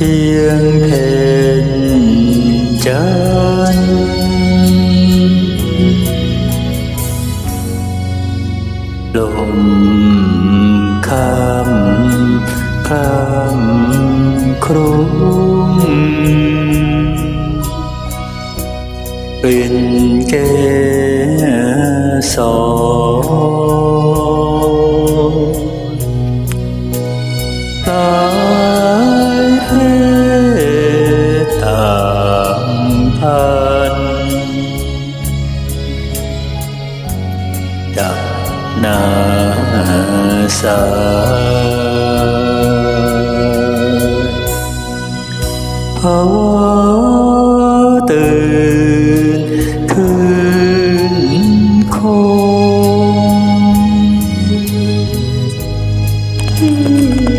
เพียงเพ่งจันลมคำคำครุ่มเป็นเกสร ดับนาสาภาวะตื่นคืนคง